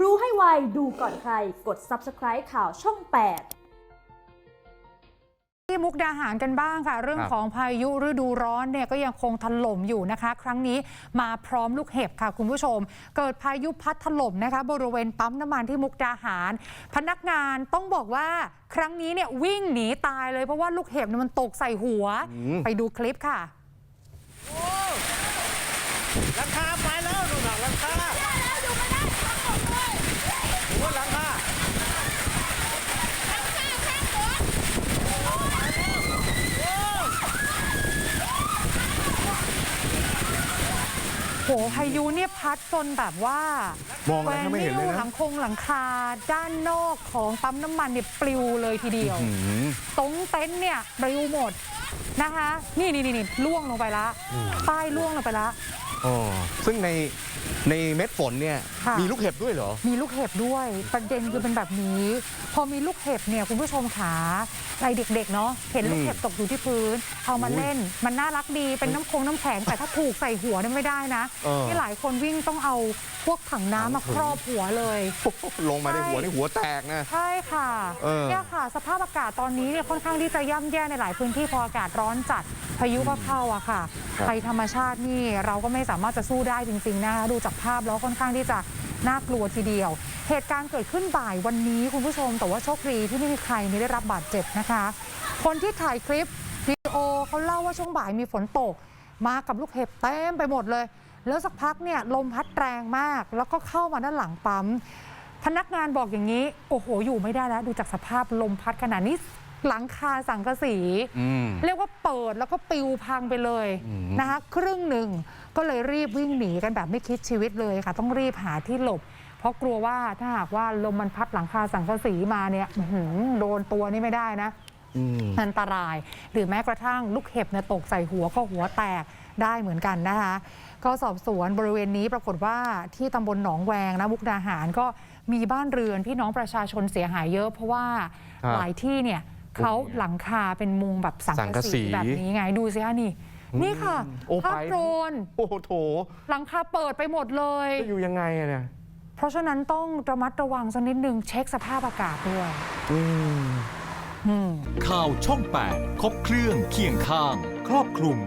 รู้ให้ไว ดูก่อนใคร กด subscribe ข่าวช่อง 8ที่มุกดาหารกันบ้างค่ะ เรื่องครับของพายุฤดูร้อนเนี่ยก็ยังคงถล่มอยู่นะคะ ครั้งนี้มาพร้อมลูกเห็บค่ะคุณผู้ชม เกิดพายุพัดถล่มนะคะ บริเวณปั๊มน้ำมันที่มุกดาหาร พนักงานต้องบอกว่าครั้งนี้เนี่ยวิ่งหนีตายเลยเพราะว่าลูกเห็บเนี่ยมันตกใส่หัว ไปดูคลิปค่ะหลังคาไปแล้วดูหนังหลังคา โอ้ยหลังคาโหพายุเนี่ยพัดจนแบบว่ามองอะไรก็ไม่เห็นเลยนะ หลังคงหลังคา ด้านนอกของปั๊มน้ำมันเนี่ยปลิวเลยทีเดียว อืม ตรงเต็นท์เนี่ยปลิวหมดนะคะ นี่นี่นี่ล่วงลงไปละป้ายล่วงลงไปละ อ๋อซึ่งในในเม็ดฝนเนี่ยค่ะ มีลูกเห็บด้วยเหรอ มีลูกเห็บด้วยประเด็นคือเป็นแบบนี้ พอมีลูกเห็บเนี่ยคุณผู้ชมขาอะไรเด็กๆเนาะเห็นลูกเห็บตกอยู่ที่พื้น เอามาเล่น มันน่ารักดีเป็นน้ำคงน้ำแข็งแต่ถ้าถูกใส่หัวเนี่ยไม่ได้นะเออที่หลายคนวิ่งต้องเอาพวกถังน้ำมาครอบหัวเลยลงมาในหัวนี่หัวแตกนะ ใช่ค่ะเออ เนี่ยค่ะ สภาพอากาศตอนนี้เนี่ยค่อนข้างที่จะย่ำแย่ในหลายพื้นที่พออากาศร้อนจัดพายุก็เข้าอะค่ะครับ ภัยธรรมชาตินี่เราก็ไม่สามารถจะสู้ได้จริงๆนะคะดูจากภาพแล้วค่อนข้างที่จะน่ากลัวทีเดียว เหตุการณ์เกิดขึ้นบ่ายวันนี้คุณผู้ชม แต่ว่าโชคดีที่ไม่มีใครนี่ได้รับบาดเจ็บนะคะ คนที่ถ่ายคลิปวิดีโอเขาเล่าว่าช่วงบ่ายมีฝนตก มากับลูกเห็บเต็มไปหมดเลย แล้วสักพักเนี่ยลมพัดแรงมาก แล้วก็เข้ามาด้านหลังปั๊ม พนักงานบอกอย่างนี้ โอ้โห อยู่ไม่ได้แล้ว ดูจากสภาพลมพัดขนาดนี้ หลังคาสังกะสี อืม เรียกว่าเปิดแล้วก็ปิวพังไปเลยอืม นะคะครึ่งหนึ่งก็เลยรีบวิ่งหนีกันแบบไม่คิดชีวิตเลยค่ะ ต้องรีบหาที่หลบ เพราะกลัวว่าถ้าหากว่าลมมันพัดหลังคาสังกะสีมาเนี่ยอื้อหือโดนตัวนี่ไม่ได้นะ อืม อันตราย หรือแม้กระทั่งลูกเห็บเนี่ยตกใส่หัวก็หัวแตกได้เหมือนกันนะคะ ก็สอบสวนบริเวณนี้ปรากฏว่าที่ตำบลหนองแวงนะมุกดาหารก็มีบ้านเรือนพี่น้องประชาชนเสียหายเยอะ เพราะว่าครับ หลายที่เนี่ย เขาหลังคาเป็นมุงแบบสังสังกะกะสีสีแบบนี้ไงดูสิคะนี่ นี่ค่ะโอ้ภาพไปโดรนโอ้โถหลังคาเปิดไปหมดเลยจะอยู่ยังไงอะเนี่ยเพราะฉะนั้นต้องระมัดระวังสักนิดนึงเช็คสภาพอากาศด้วยอืมอืมข่าวช่อง 8 ครบเครื่องเคียงข้าง ครอบคลุม